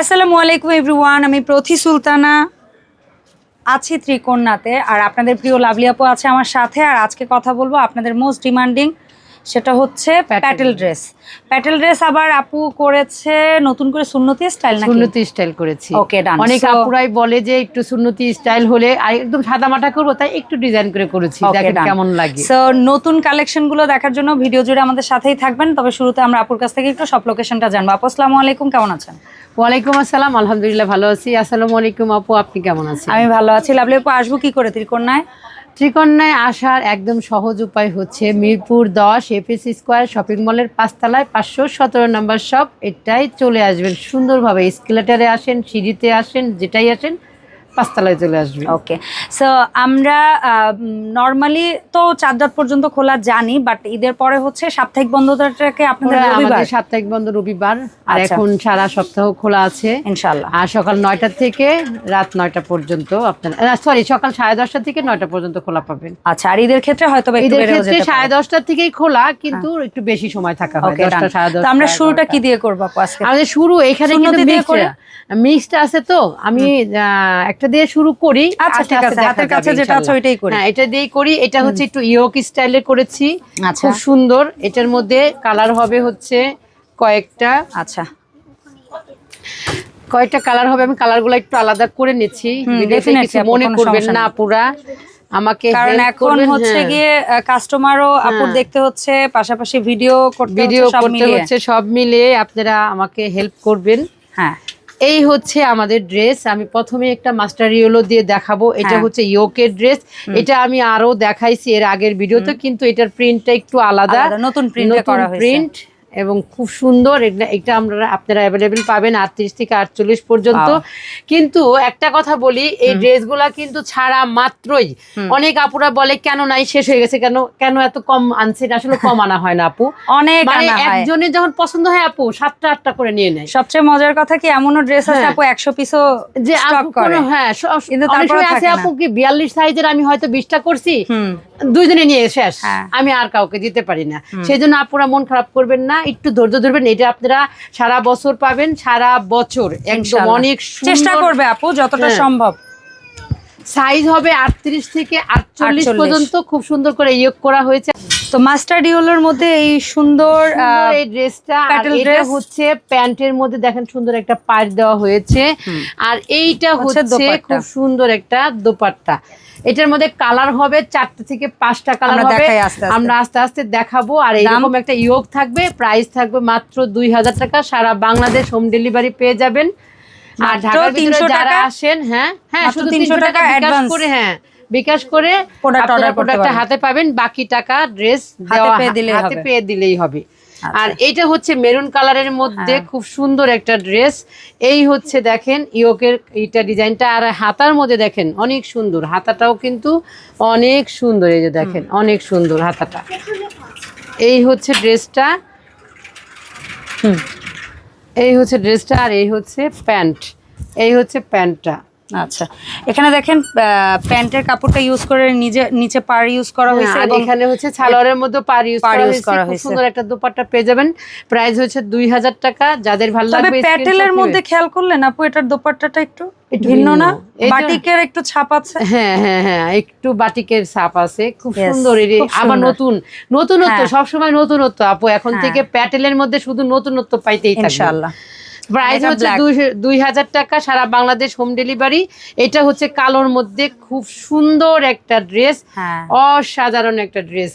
আসসালামু আলাইকুম এভরিওয়ান, আমি প্রথি সুলতানা আছি ত্রিকোণাতে। আর আপনাদের প্রিয় লাভলি আপু আছে আমার সাথে, আর আজকে কথা বলব আপনাদের মোস্ট ডিমান্ডিং সেটা হচ্ছে প্যাটেল ড্রেস প্যাটেল ড্রেস আবার আপু করেছে নতুন করে সুন্নতি স্টাইল নাকি? সুন্নতি স্টাইল করেছি। Okay, done. অনেক আপুরাই বলে যে একটু সুন্নতি স্টাইল হলে আর একদম সাদা মাটা করব তাই একটু ডিজাইন করে করেছি। দেখেন কেমন লাগে। সো নতুন কালেকশনগুলো দেখার জন্য ভিডিও জুড়ে আমাদের সাথেই থাকবেন। তবে শুরুতে আমরা আপুর কাছ থেকে একটু সব লোকেশনটা জানব। আপু আসসালামু আলাইকুম কেমন আছেন? ওয়ালাইকুম আসসালাম আলহামদুলিল্লাহ ভালো আছি। আসসালামু আলাইকুম আপু আপনি কেমন আছেন? আমি ভালো আছি। লাভলি আপু আসব কি করে? ত্রিকোণায়? ত্রিকন্যায় আসার একদম সহজ উপায় হচ্ছে মিরপুর দশ এপিস স্কোয়ার শপিং মলের পাঁচতলায় পাঁচশো সতেরো নম্বর শপ এটাই চলে আসবেন। সুন্দরভাবে স্কেলেটারে আসেন, সিঁড়িতে আসেন, যেটাই আসেন পাঁচতলায় চলে আসবেন ওকে সো আমরা নর্মালি তো চার রাত পর্যন্ত খোলা জানি বাট ঈদের পরে হচ্ছে সাপ্তাহিক বন্ধটাকে আপনাদের রবিবার? সাপ্তাহিক বন্ধ রবিবার আর আচ্ছা। এখন সারা সপ্তাহ খোলা আছে। ইনশাল্লাহ আর সকাল নয়টা থেকে রাত নয়টা পর্যন্ত আপনারা সরি সকাল সাড়ে দশটা থেকে নয়টা পর্যন্ত খোলা পাবেন। আচ্ছা আর ঈদের ক্ষেত্রে হয়তো একটু ঈদের ক্ষেত্রে সাড়ে দশটা থেকেই খোলা কিন্তু একটু বেশি সময় থাকা হয় দশটা সাড়ে দশটা আমরা শুরুটা কি দিয়ে করব আজকে? আমাদের শুরু এখানে কিন্তু মিক্সড আছে তো? আমি আহ, একটা দিয়ে শুরু করি। আচ্ছা, ঠিক আছে, হাতের কাছে যেটা আছে ওইটাই করি। হ্যাঁ এটা দিয়েই করি। এটা হচ্ছে একটু ইয়োক স্টাইলে করেছি। আচ্ছা। খুব সুন্দর। এটার মধ্যে কালার হবে হচ্ছে কয়েকটা। আচ্ছা। কয়েকটা কালার হবে। আমি কালারগুলো একটু আলাদা করে নিচ্ছি। মনে করবেন না। পুরা আমাকে কারণ এখন হচ্ছে হ্যাঁ। গিয়ে কাস্টমারও আপুর হ্যাঁ। দেখতে হচ্ছে পাশাপাশি ভিডিও ভিডিও করতে হচ্ছে সব মিলিয়ে আপনারা আমাকে হেল্প করবেন। হ্যাঁ। এই হচ্ছে আমাদের ড্রেস আমি প্রথমে একটা মাস্টার ইয়েলো দিয়ে দেখাবো। এটা হ্যাঁ। হচ্ছে ইয়োকের ড্রেস এটা আমি আরও দেখাইছি এর আগের ভিডিওতে কিন্তু এটার প্রিন্টটা একটু আলাদা। নতুন প্রিন্ট প্রিন্ট এবং খুব সুন্দর এটা- আমরা আপনারা অ্যাভেলেবেল পাবেন আটত্রিশ থেকে আটচল্লিশ পর্যন্ত। কিন্তু একটা কথা বলি এই ড্রেসগুলা কিন্তু ছাড়া মাত্রই। অনেক আপুরা বলে কেন নাই? শেষ হয়ে গেছে কেন? কেন এত কম আনছেন আসলে কম আনা হয় না আপু। অনেক মানে একজনের যখন পছন্দ হয় আপু সাতটা আটটা করে নিয়ে নেয়। সবচেয়ে মজার কথা কি এমনও ড্রেস আছে হ্যাঁ। আপু একশো পিসও যে হ্যাঁ কিন্তু আছে আপু কি বিয়াল্লিশ সাইজের আমি হয়তো বিশটা করছি হুম। দুইজনে নিয়ে শেষ। হ্যাঁ। আমি আর কাউকে দিতে পারি না। সেই জন্য আপুরা মন খারাপ করবেন না একটু ধৈর্য ধরবেন এটা আপনারা সারা বছর পাবেন সারা বছর। একদম অনেক চেষ্টা করবে আপু যতটা হ্যাঁ। সম্ভব। সাইজ হবে আটত্রিশ থেকে আটচল্লিশ পর্যন্ত খুব সুন্দর করে ইয়োগ করা হয়েছে। তো মাস্টার ডিওলোর মধ্যে এই সুন্দর এই ড্রেসটা এটা হচ্ছে প্যান্টের মধ্যে দেখেন সুন্দর একটা পাড় দেওয়া হয়েছে। আর এইটা হচ্ছে হচ্ছে খুব সুন্দর একটা দোপাট্টা। এটার মধ্যে কালার হবে চারটা থেকে পাঁচটা কালার আমরা হবে আস্তে আস্তে। আমরা আস্তে আস্তে দেখাবো আর এরকম একটা ইয়োগ থাকবে প্রাইস থাকবে মাত্র দুই হাজার টাকা সারা বাংলাদেশ হোম ডেলিভারি পেয়ে যাবেন আর ঢাকার ভিতরে যারা? আসেন হ্যাঁ হ্যাঁ শুধু 300 তিনশো টাকা advance। করে হ্যাঁ বিকাশ করে করতে হাতে পাবেন বাকি টাকা ড্রেস হাতে পেয়ে দিলেই হবে। আচ্ছা। আর এটা হচ্ছে মেরুন কালারের মধ্যে হ্যাঁ। খুব সুন্দর একটা ড্রেস। এই হচ্ছে দেখেন ইয়োকের এইটা ডিজাইনটা। আর হাতার মধ্যে দেখেন অনেক সুন্দর। হাতাটাও কিন্তু অনেক সুন্দর। এই যে দেখেন অনেক সুন্দর হাতাটা। এই হচ্ছে ড্রেসটা। হুম। এই হচ্ছে ড্রেসটা আর এই হচ্ছে প্যান্ট। এই হচ্ছে প্যান্টটা। আচ্ছা। এখানে দেখেন প্যান্টের কাপড়টা ইউজ করে নিজে নিচে পার ইউজ করা হয়েছে হ্যাঁ, আর এবং এখানে হচ্ছে সালোয়ারের মধ্যে পার ইউজ পাড় করা হয়েছে। করা খুব হয়েছে। সুন্দর একটা দোপাট্টা পেয়ে যাবেন। প্রাইস হচ্ছে দুই হাজার টাকা। যাদের ভালো তবে লাগবে প্যাটেলের মধ্যে। খেয়াল করলেন আপু এটার দোপাট্টাটা একটু ভিন্ন। না? বাটিকের একটু ছাপ আছে? হ্যাঁ হ্যাঁ হ্যাঁ একটু বাটিকের ছাপ আছে। খুব সুন্দর এর। আবার নতুন। নতুনত্ব হ্যাঁ। সবসময় নতুনত্ব আপু। এখন হ্যাঁ। থেকে প্যাটেলের মধ্যে শুধু নতুনত্ব পাইতেই ইনশাআল্লাহ। প্রাইস হচ্ছে দুই- হাজার টাকা সারা বাংলাদেশ হোম ডেলিভারি এটা হচ্ছে কালোর মধ্যে খুব সুন্দর একটা ড্রেস হ্যাঁ। অসাধারণ একটা ড্রেস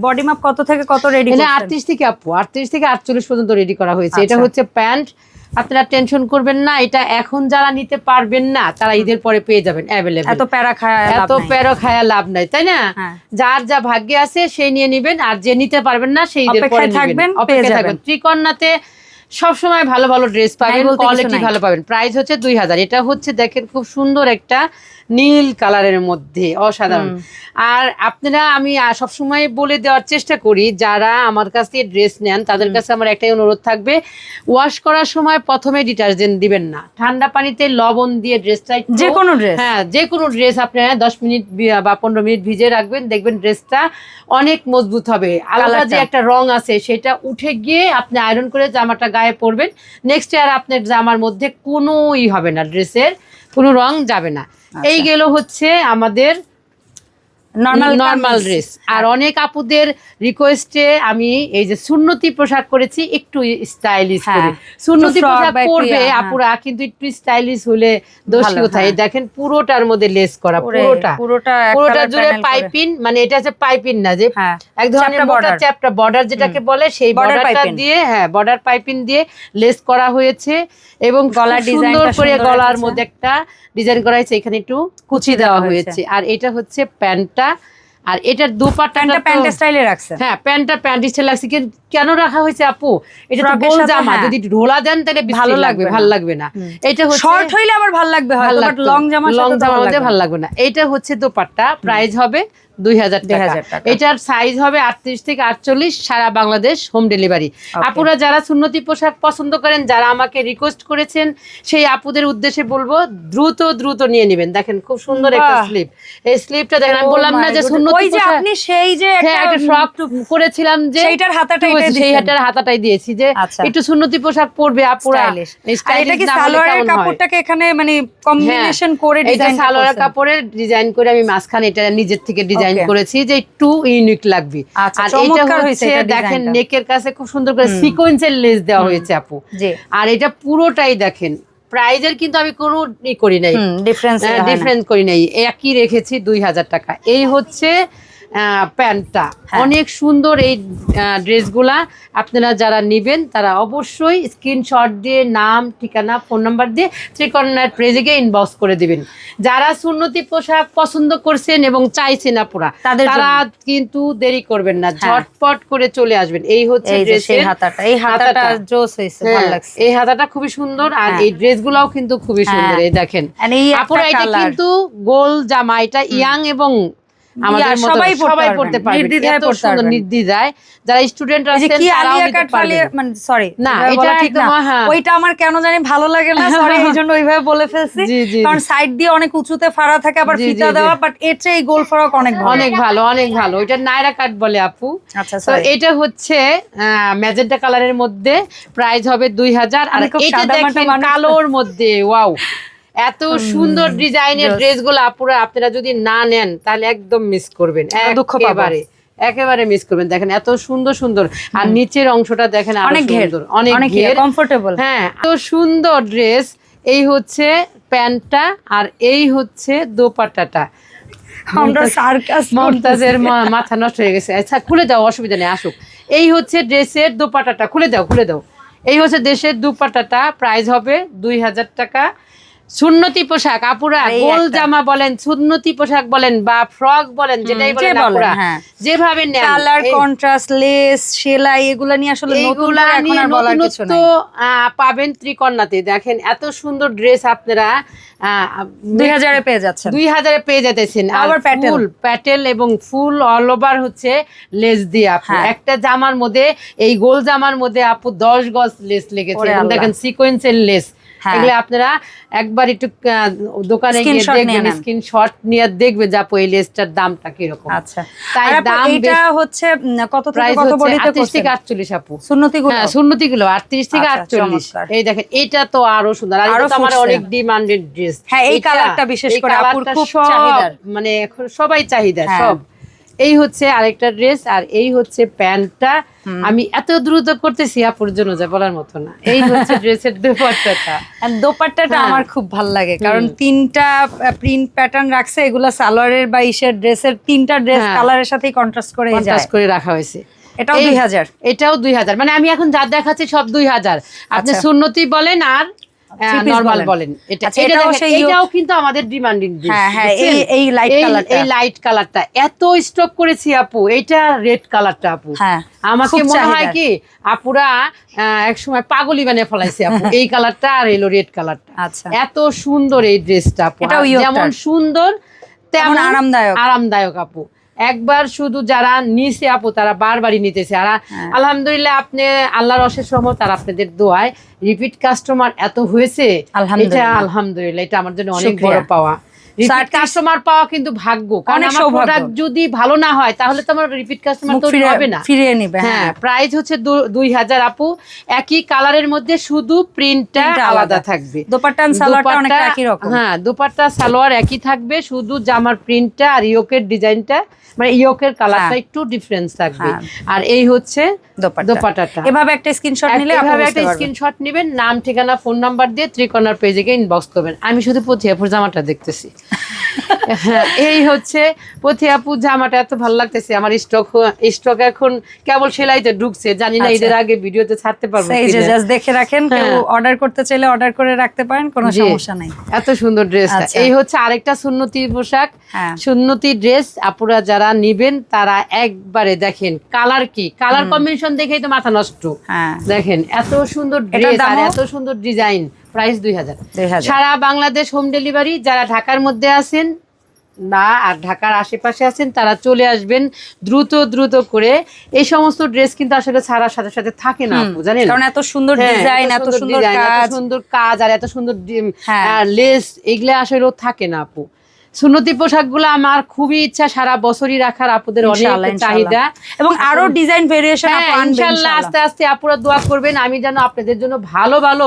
বডি মাপ কত থেকে কত রেডি আটত্রিশ থেকে আপু আটত্রিশ থেকে আটচল্লিশ পর্যন্ত রেডি করা হয়েছে। এটা আচ্ছা। হচ্ছে প্যান্ট আপনারা টেনশন করবেন না এটা এখন যারা নিতে পারবেন না তারা ঈদের পরে পেয়ে যাবেন অ্যাভেলেবেল এত প্যারা খায় এত প্যারো খায়া লাভ নাই তাই না? হ্যাঁ। যার যা ভাগ্যে আছে সেই নিয়ে নিবেন আর যে নিতে পারবেন না সেই ঈদের পরে থাকবেন, অপেক্ষায় থাকবেন। ত্রিকন্যাতে সবসময় ভালো ভালো ড্রেস পাবেন কোয়ালিটি ভালো পাবেন। প্রাইস হচ্ছে দুই হাজার। এটা হচ্ছে দেখেন খুব সুন্দর একটা নীল কালারের মধ্যে অসাধারণ। আর আপনারা আমি সবসময় বলে দেওয়ার চেষ্টা করি যারা আমার কাছ থেকে ড্রেস নেন তাদের কাছে আমার একটাই অনুরোধ থাকবে ওয়াশ করার সময় প্রথমে ডিটারজেন্ট দিবেন না। ঠান্ডা পানিতে লবণ দিয়ে ড্রেসটা যে কোনো ড্রেস হ্যাঁ যে কোনো ড্রেস আপনি দশ মিনিট বা পনেরো মিনিট ভিজে রাখবেন দেখবেন ড্রেসটা অনেক মজবুত হবে। আলাদা যে একটা রং আছে সেটা উঠে গিয়ে আপনি আয়রন করে জামাটা গায়ে পরবেন। নেক্সট ইয়ার আপনার জামার মধ্যে কোনো ই হবে না ড্রেসের কোনো রং যাবে না। এই গেল হচ্ছে আমাদের নর্মাল ড্রেস আর অনেক আপুদের রিকোয়েস্টে আমি এই যে সুন্নতি পোশাক করেছি একটু স্টাইলিশ হ্যাঁ, করে। সুন্নতি পোশাক পরবে হ্যাঁ। আপুরা কিন্তু একটু স্টাইলিশ হলে দোষ কোথায়? হ্যাঁ। দেখেন পুরোটার মধ্যে লেস করা পুরোটা। পুরোটা পুরোটা জুড়ে panel করে। পাইপিং মানে এটা হচ্ছে পাইপিং না যে এক ধরনের চ্যাপ্টা মোটা border। বর্ডার যেটাকে বলে সেই বর্ডারটা দিয়ে হ্যাঁ বর্ডার পাইপিং দিয়ে লেস করা হয়েছে এবং গলার খুব সুন্দর করে গলার মধ্যে একটা ডিজাইন করা হয়েছে এখানে একটু কুচি দেওয়া হয়েছে। আর এটা হচ্ছে প্যান্টটা আর এটার দুপাট্টা প্যান্টটা প্যান্ট স্টাইলে রাখছে হ্যাঁ প্যান্টটা প্যান্ট স্টাইল লাগছে কিন্তু কেন রাখা হয়েছে আপু? এটা তো গোল জামা হ্যাঁ। যদি ঢোলা দেন তাহলে ভালো লাগবে ভালো লাগবে না। এটা হচ্ছে শর্ট হইলে আবার ভালো লাগবে হয়তো বাট লং জামার লং জামার মধ্যে ভালো লাগবে না। এইটা হচ্ছে দোপাট্টা প্রাইস হবে দুই হাজার টাকা। এটার সাইজ হবে আটত্রিশ থেকে আটচল্লিশ সারা বাংলাদেশ হোম ডেলিভারি আপুরা যারা সুন্নতি পোশাক পছন্দ করেন যারা আমাকে রিকোয়েস্ট করেছেন সেই আপুদের উদ্দেশ্যে বলব দ্রুত দ্রুত নিয়ে নেবেন। দেখেন খুব সুন্দর একটা স্লিপ এই স্লিপটা দেখেন আমি Oh বললাম না যে সুন্নতি আপনি সেই যে হ্যাঁ একটা ফ্রক করেছিলাম যে সেইটার হাতাটা সেই। হাতাটাই দিয়েছি যে আচ্ছা। একটু সুন্নতি পোশাক পরবে আপুরা। এটা কি সালোয়ারের কাপড়টাকে এখানে মানে কম্বিনেশন করে ডিজাইন সালোয়ার কাপড়ের ডিজাইন করে আমি মাঝখানে এটা নিজের থেকে ডিজাইন করেছি যে একটু ইউনিক লাগবে। আচ্ছা, আর এটা হচ্ছে দেখেন নেকের কাছে খুব সুন্দর করে সিকোয়েন্সের লেস দেওয়া হয়েছে আপু। আর এটা পুরোটাই দেখেন প্রাইজের কিন্তু আমি কোনো ই করি নাই। ডিফারেন্স ডিফারেন্স করি নাই। একই রেখেছি দুই হাজার টাকা। এই হচ্ছে প্যান্টটা হ্যাঁ। অনেক সুন্দর এই ড্রেসগুলা আপনারা যারা নেবেন তারা অবশ্যই স্ক্রিনশট দিয়ে নাম ঠিকানা ফোন নাম্বার দিয়ে ত্রিকর্ণার প্রেজে গিয়ে ইনবক্স করে দিবেন যারা সুন্নতি পোশাক পছন্দ করছেন এবং চাইছেন আপুরা। তারা কিন্তু দেরি করবেন না হ্যাঁ। ঝটপট করে চলে আসবেন এই হচ্ছে এই ড্রেসের হাতাটা এই হাতাটা। জোস হ্যাঁ, ভালো লাগছে এই হাতাটা খুবই সুন্দর আর। এই ড্রেসগুলাও কিন্তু খুবই সুন্দর। এই দেখেন আপুরা এটা কিন্তু গোল জামা এটা ইয়াং এবং আমাদের মতো সবাই সবাই পড়তে পারবে নির্দ্বিধায় এত পরতে নির্দ্বিধায় যারা স্টুডেন্ট এই আছেন কি আলিয়া কাট ফালে মানে সরি না, এটা হ্যাঁ। ওইটা আমার কেন জানি ভালো লাগে না সরি ওইভাবে বলে ফেলছি। কারণ সাইড দিয়ে অনেক উঁচুতে ফাড়া থাকে আবার ফিতা দেওয়া বাট এর চেয়ে এই গোল ফরক অনেক ভালো। অনেক ভালো অনেক ভালো। এটা নাইরা কাট বলে আপু। আচ্ছা তো এটা হচ্ছে ম্যাজেন্টা কালারের মধ্যে প্রাইস হবে দুই হাজার। আর এটা দেখেন কালোর মধ্যে ওয়াও। এত সুন্দর ডিজাইনের ড্রেসগুলো আপুরা আপনারা যদি না নেন তাহলে একদম মিস করবেন। দুঃখ পাবো। একেবারে মিস করবেন। দেখেন এত সুন্দর সুন্দর। আর নিচের অংশটা দেখেন অনেক ঘের সুন্দর অনেক কমফোর্টেবল হ্যাঁ এত সুন্দর ড্রেস এই হচ্ছে প্যান্টটা আর এই হচ্ছে দোপাট্টাটা। আমরা সার্কাস মমতাজের মা- মাথা নষ্ট হয়ে গেছে। আচ্ছা খুলে দাও অসুবিধা নেই আসুক। এই হচ্ছে ড্রেসের দুপাটাটা খুলে দাও খুলে দাও। এই হচ্ছে দেশের দুপাটাটা প্রাইস হবে দুই হাজার টাকা। সুন্নতি পোশাক আপুরা গোল জামা বলেন সুন্নতি পোশাক বলেন বা ফ্রক বলেন যেটাই বলেন আপুরা হ্যাঁ। যেভাবে কালার কন্ট্রাস্ট লেস সেলাই এগুলা নিয়ে আসলে নতুন এইগুলা নিয়ে নতুনত্ব পাবেন ত্রিকন্যাতে দেখেন এত সুন্দর ড্রেস আপনারা দুই হাজারে পেয়ে যাচ্ছেন দুই হাজারে পেয়ে যেতেছেন আবার প্যাটেল। প্যাটেল এবং ফুল অল ওভার হচ্ছে লেস দিয়ে আপু হ্যাঁ। একটা জামার মধ্যে এই গোল জামার মধ্যে আপু দশ গজ লেস লেগেছে। দেখেন সিকোয়েন্সের লেস। এগুলো আপনারা একবার একটু দোকানে গিয়ে দেখবেন স্ক্রিনশট নিয়ে দেখবে যে এই লেসটার দামটা কীরকম। আচ্ছা। তাই দাম এইটা হচ্ছে কত থেকে কত বডিতে আটত্রিশ করছেন? থেকে আটচল্লিশ আপু। সুন্নতি গুলো হ্যাঁ সুন্নতি গুলো আটত্রিশ থেকে আচ্ছা, আটচল্লিশ। চমৎকার। এই দেখেন এটা তো আরও সুন্দর। আর এটা আমার অনেক ডিমান্ডেড ড্রেস হ্যাঁ, এই কালারটা বিশেষ করে আপুর খুব চাহিদার। মানে এখন সবাই চাহিদা হ্যাঁ। সব। এই হচ্ছে আরেকটা ড্রেস আর এই হচ্ছে প্যান্টটা। আমি এত দ্রুত করতেছি আপুর জন্য যা বলার মতো না। এই হচ্ছে ড্রেসের দুপাট্টাটা। আর দোপাট্টাটা হ্যাঁ। আমার খুব ভালো লাগে কারণ তিনটা প্রিন্ট প্যাটার্ন রাখছে এগুলা সালোয়ারের বা ইসের ড্রেসের তিনটা ড্রেস হ্যাঁ। কালারের সাথেই কন্ট্রাস্ট করে কন্ট্রাস্ট করে রাখা হয়েছে। এটাও দুই হাজার। এটাও দুই হাজার। মানে আমি এখন যা দেখাচ্ছি সব দুই হাজার। আপনি আচ্ছা। সুন্নতি বলেন আর নর্মাল বলেন। বলেন। এটা আচ্ছা, এটাও দেখেন, সেই এটাও কিন্তু আমাদের ডিমান্ডিং হ্যাঁ, হ্যাঁ, এই- এই light এই লাইট কালারটা এত স্টক করেছি আপু এটা রেড কালারটা আপু। হ্যাঁ, আমাকে মনে হয় কি আপুরা এক সময় পাগলি বানিয়ে ফলাইছে আপু। এই কালারটা আর এলো রেড কালারটা আচ্ছা। এত সুন্দর এই ড্রেসটা আপু। যেমন সুন্দর তেমন তেমন আরামদায়ক। আরামদায়ক আপু। একবার শুধু যারা নিচে আপু তারা বারবারই নিতেছে আর হ্যাঁ। আলহামদুলিল্লাহ আপনি আল্লাহর অশেষ রহমত আর আপনাদের দোয়ায় রিপিট কাস্টমার এত হয়েছে এটা আলহামদুলিল্লাহ। আলহামদুলিল্লাহ এটা আমার জন্য অনেক বড় পাওয়া কাস্টমার পাওয়া কিন্তু ভাগ্য। অনেক। প্রোডাক্ট যদি ভালো না হয় তাহলে তো আমার রিপিট কাস্টমার তৈরি হবে না। ফিরিয়ে নিবে হ্যাঁ হ্যাঁ। প্রাইস হচ্ছে দুই হাজার আপু। একই কালারের মধ্যে শুধু প্রিন্টটা আলাদা। থাকবে। দোপাট্টা সালোয়ারটা অনেকটা একই রকম। হ্যাঁ দুপাট্টা সালোয়ার একই থাকবে শুধু জামার প্রিন্টটা আর ইয়োকের ডিজাইনটা মানে ইয়োকের কালারটা হ্যাঁ। একটু ডিফারেন্স থাকবে। হ্যাঁ। আর এই হচ্ছে দোপাট্টা। দোপাট্টাটা। এভাবে একটা স্ক্রিনশট নিলে আপনি এভাবে একটা স্ক্রিনশট নেবেন নাম ঠিকানা ফোন নাম্বার দিয়ে ত্রিকোণার পেজে গিয়ে ইনবক্স করবেন। আমি শুধু পথিয়াপুর জামাটা দেখতেছি। হ্যাঁ এই হচ্ছে পথিয়াপুর জামাটা এত ভালো লাগতেছে আমার স্টক স্টক এখন কেবল সেলাইতে ঢুকছে জানি না আচ্ছা। ঈদের আগে ভিডিওতে ছাড়তে পারব সেই যে জাস্ট দেখে রাখেন কেউ হ্যাঁ। অর্ডার করতে চাইলে অর্ডার করে রাখতে পারেন কোনো সমস্যা নাই। এত সুন্দর ড্রেস আচ্ছা। এই হচ্ছে আরেকটা সুন্নতি পোশাক। হ্যাঁ। সুন্নতি ড্রেস আপুরা যারা নিবেন তারা একবারে দেখেন কালার কি? কালার কম্বিনেশন দেখেই তো মাথা নষ্ট। হ্যাঁ। দেখেন এত সুন্দর ড্রেস আর এত সুন্দর ডিজাইন। প্রাইস দুই হাজার। সারা বাংলাদেশ হোম ডেলিভারি যারা ঢাকার মধ্যে আছেন না আর ঢাকার আশেপাশে আছেন তারা চলে আসবেন দ্রুত দ্রুত করে। এই সমস্ত ড্রেস কিন্তু আসলে ছাড়ার সাথে সাথে থাকে না জানেন? কারণ এত সুন্দর হ্যাঁ, ডিজাইন এত সুন্দর এত কাজ। সুন্দর কাজ আর এত সুন্দর ডিম- হ্যাঁ। লেস এগুলো আসলে থাকে না আপু। সুন্নতি পোশাকগুলো আমার খুবই ইচ্ছা সারা বছরই রাখার আপুদের অনেক চাহিদা। এবং আরও ডিজাইন ভেরিয়েশন হ্যাঁ, ইনশাআল্লাহ। আস্তে আস্তে আপুরা দোয়া করবেন আমি যেন আপনাদের জন্য ভালো ভালো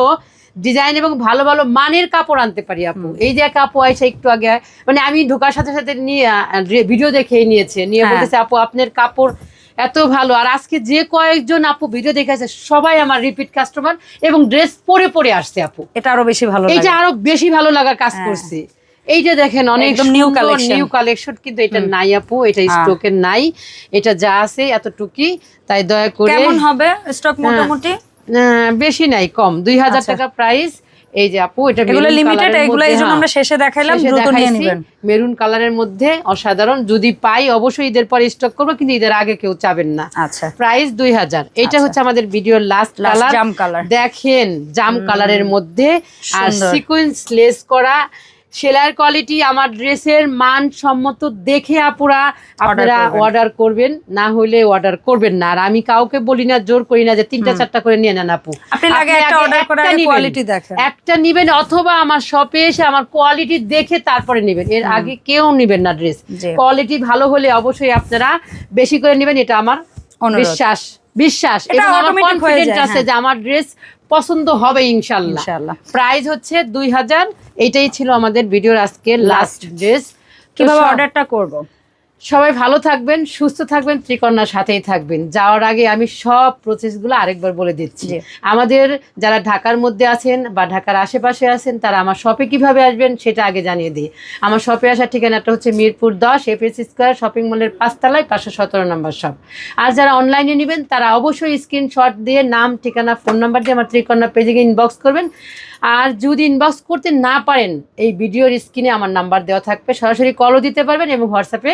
ডিজাইন এবং ভালো ভালো মানের কাপড় আনতে পারি আপু। এই যে আপু আইসা একটু আগে মানে আমি ঢোকার সাথে সাথে নিয়ে ভিডিও দেখেই নিয়েছে। নিয়ে হ্যাঁ। বলতেছে আপু আপনার কাপড় এত ভালো। আর আজকে যে কয়েকজন আপু ভিডিও দেখেছে সবাই আমার রিপিট কাস্টমার এবং ড্রেস পরে পরে আসছে আপু। এটা আরও বেশি ভালো এইটা আরও বেশি ভালো লাগার কাজ হ্যাঁ। করছে। এইটা দেখেন অনেক নিউ কালেকশন নিউ কালেকশন কিন্তু এটা নাই আপু এটা হ্যাঁ। স্টকের নাই। এটা যা আছে এতটুকুই তাই দয়া করে কেমন হবে স্টক মোটামুটি? বেশি নাই কম। দুই হাজার আচ্ছা। টাকা প্রাইস এই যে আপু এটা এগুলো লিমিটেড এগুলো এই জন্য আমরা শেষে দেখাইলাম দ্রুত নিয়ে নেবেন। মেরুন কালারের মধ্যে অসাধারণ। যদি পাই অবশ্যই ঈদের পরে স্টক করব কিন্তু ঈদের আগে কেউ চাবেন না। আচ্ছা। প্রাইস দুই হাজার। এটা। হচ্ছে আমাদের ভিডিওর লাস্ট কালার জাম colour। দেখেন জাম কালারের মধ্যে। আর। সিকোয়েন্স লেস করা সেলাইয়ের কোয়ালিটি আমার ড্রেসের মান সম্মত দেখে আপুরা আপনারা অর্ডার করবেন। না হলে অর্ডার করবেন না। আর আমি কাউকে বলি না জোর করি না যে তিনটা চারটা করে নিয়ে নেন আপু। একটা নিবেন। অথবা আমার শপে এসে আমার কোয়ালিটি দেখে তারপরে নেবেন। এর আগে কেউ নিবেন না ড্রেস কোয়ালিটি ভালো হলে অবশ্যই আপনারা বেশি করে নেবেন এটা আমার বিশ্বাস। বিশ্বাস। এবং আমার কনফিডেন্ট আছে হ্যাঁ। যে আমার ড্রেস পছন্দ হবে ইনশাল্লাহ। প্রাইস হচ্ছে দুই হাজার এটাই ছিল আমাদের ভিডিওর আজকে লাস্ট ড্রেস কীভাবে অর্ডারটা করব? সবাই ভালো থাকবেন সুস্থ থাকবেন ত্রিকন্যার সাথেই থাকবেন। যাওয়ার আগে আমি সব প্রসেসগুলো আরেকবার বলে দিচ্ছি। আমাদের যারা ঢাকার মধ্যে আছেন বা ঢাকার আশেপাশে আছেন তারা আমার শপে কীভাবে আসবেন সেটা আগে জানিয়ে দিই। আমার শপে আসার ঠিকানাটা হচ্ছে মিরপুর দশ এফএস স্কোয়ার শপিং মলের পাঁচতলায় পাঁচশো সতেরো নম্বর শপ আর যারা অনলাইনে নেবেন তারা অবশ্যই স্ক্রিনশট দিয়ে নাম ঠিকানা ফোন নাম্বার দিয়ে আমার ত্রিকন্যা পেজে গিয়ে ইনবক্স করবেন। আর যদি ইনবক্স করতে না পারেন এই ভিডিওর স্ক্রিনে আমার নাম্বার দেওয়া থাকবে। সরাসরি কলও দিতে পারবেন এবং হোয়াটসঅ্যাপে